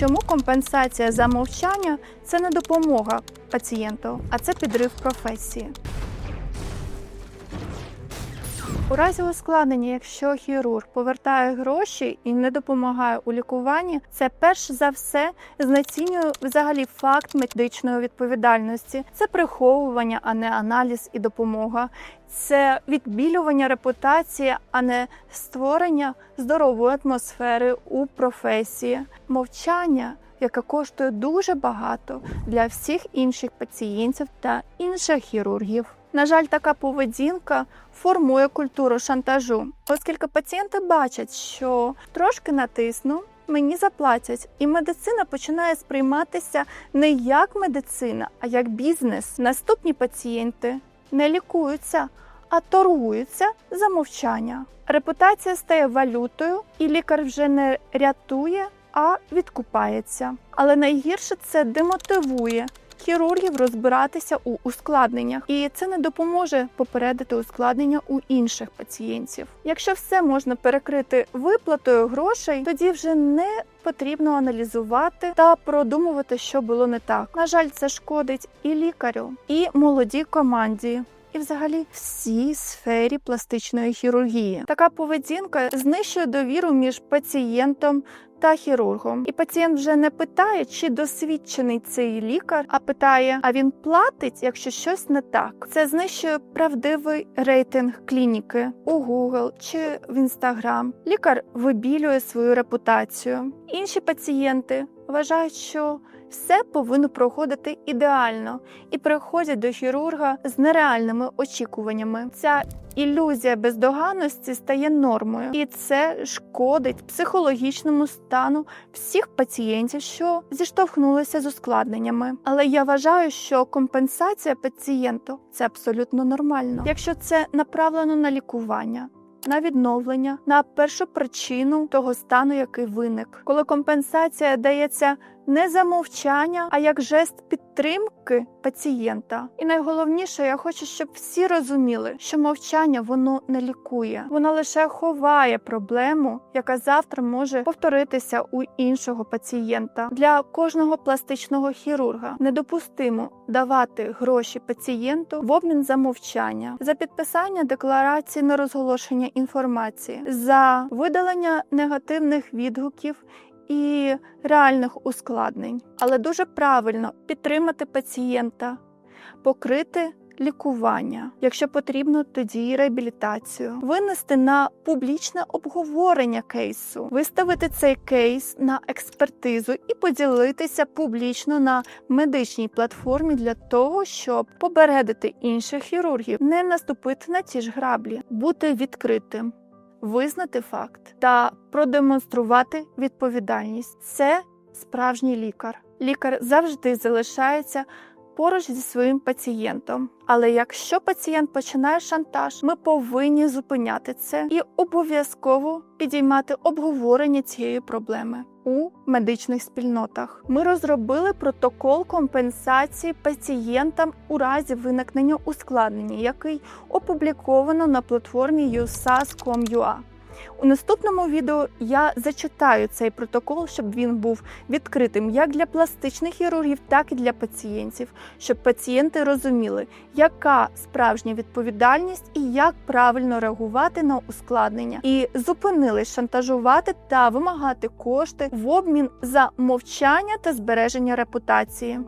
Чому компенсація за мовчання це не допомога пацієнту, а це підрив професії. У разі ускладнення, якщо хірург повертає гроші і не допомагає у лікуванні, це перш за все знецінює взагалі факт медичної відповідальності. Це приховування, а не аналіз і допомога. Це відбілювання репутації, а не створення здорової атмосфери у професії, мовчання. Яке коштує дуже багато для всіх інших пацієнтів та інших хірургів. На жаль, така поведінка формує культуру шантажу, оскільки пацієнти бачать, що трошки натисну, мені заплатять, і медицина починає сприйматися не як медицина, а як бізнес. Наступні пацієнти не лікуються, а торгуються за мовчання. Репутація стає валютою, і лікар вже не рятує, а відкупається. Але найгірше це демотивує хірургів розбиратися у ускладненнях, і це не допоможе попередити ускладнення у інших пацієнтів. Якщо все можна перекрити виплатою грошей, тоді вже не потрібно аналізувати та продумувати, що було не так. На жаль, це шкодить і лікарю, і молодій команді. І, взагалі, всій сфері пластичної хірургії така поведінка знищує довіру між пацієнтом та хірургом. І пацієнт вже не питає, чи досвідчений цей лікар, а питає: а він платить, якщо щось не так. Це знищує правдивий рейтинг клініки у Google чи в Instagram. Лікар вибілює свою репутацію. Інші пацієнти вважають, що все повинно проходити ідеально і приходять до хірурга з нереальними очікуваннями. Ця ілюзія бездоганності стає нормою, і це шкодить психологічному стану всіх пацієнтів, що зіштовхнулися з ускладненнями. Але я вважаю, що компенсація пацієнту це абсолютно нормально, якщо це направлено на лікування. На відновлення на першу причину того стану, який виник, коли компенсація дається не за мовчання, а як жест підтримки пацієнта. І найголовніше, я хочу, щоб всі розуміли, що мовчання воно не лікує, воно лише ховає проблему, яка завтра може повторитися у іншого пацієнта. Для кожного пластичного хірурга недопустимо давати гроші пацієнту в обмін за мовчання, за підписання декларації на розголошення інформації, за видалення негативних відгуків і реальних ускладнень, але дуже правильно підтримати пацієнта, покрити лікування, якщо потрібно, тоді реабілітацію, винести на публічне обговорення кейсу, виставити цей кейс на експертизу і поділитися публічно на медичній платформі для того, щоб попередити інших хірургів, не наступити на ті ж граблі, бути відкритим визнати факт та продемонструвати відповідальність. Це справжній лікар. Лікар завжди залишається поруч зі своїм пацієнтом. Але якщо пацієнт починає шантаж, ми повинні зупиняти це і обов'язково підіймати обговорення цієї проблеми. У медичних спільнотах ми розробили протокол компенсації пацієнтам у разі виникнення ускладнення, який опубліковано на платформі usas.com.ua. У наступному відео я зачитаю цей протокол, щоб він був відкритим як для пластичних хірургів, так і для пацієнтів, щоб пацієнти розуміли, яка справжня відповідальність і як правильно реагувати на ускладнення, і зупинились шантажувати та вимагати кошти в обмін за мовчання та збереження репутації.